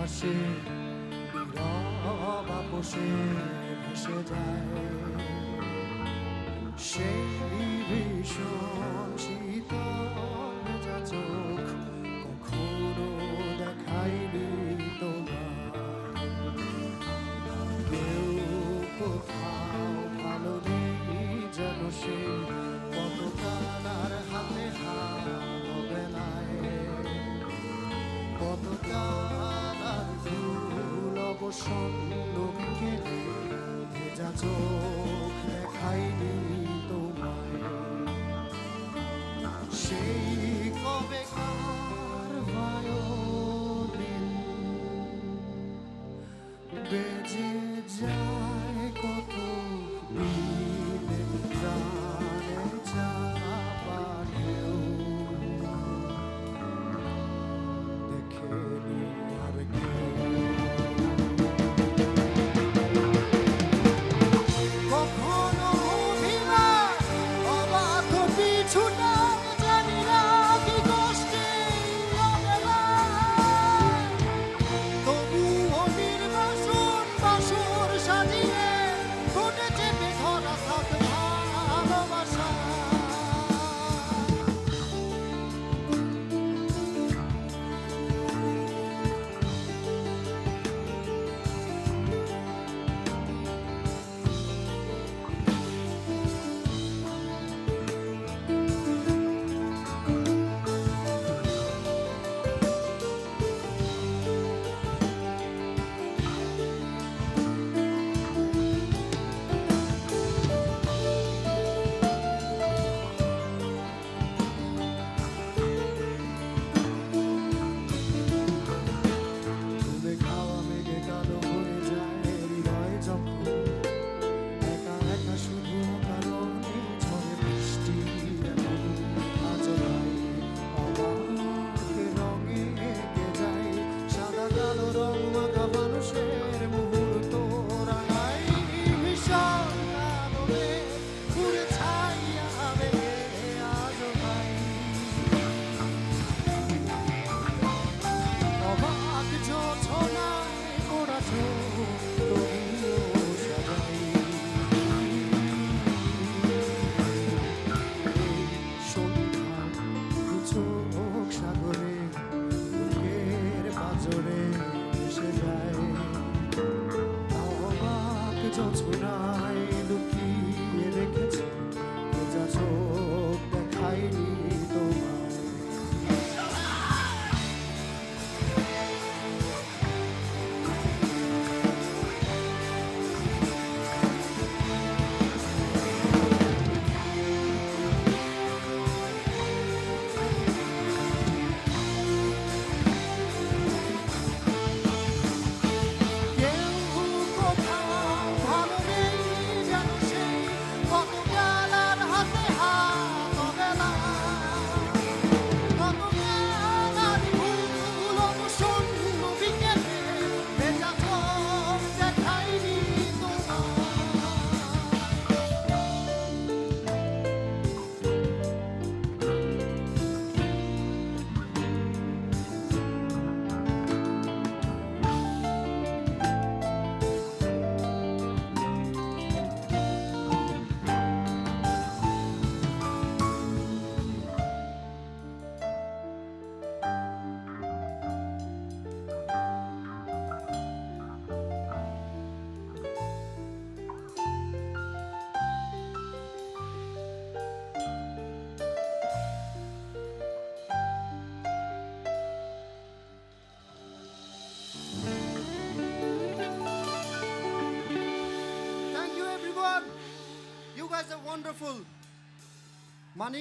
আকাশে বাপসে ভেসে যায়। সেই ভীষণ প্রসন্ন বিকেলে যা চোখ দেখাইনি তোমায়। সেই কবে বেজে যা Oh. wonderful. Manik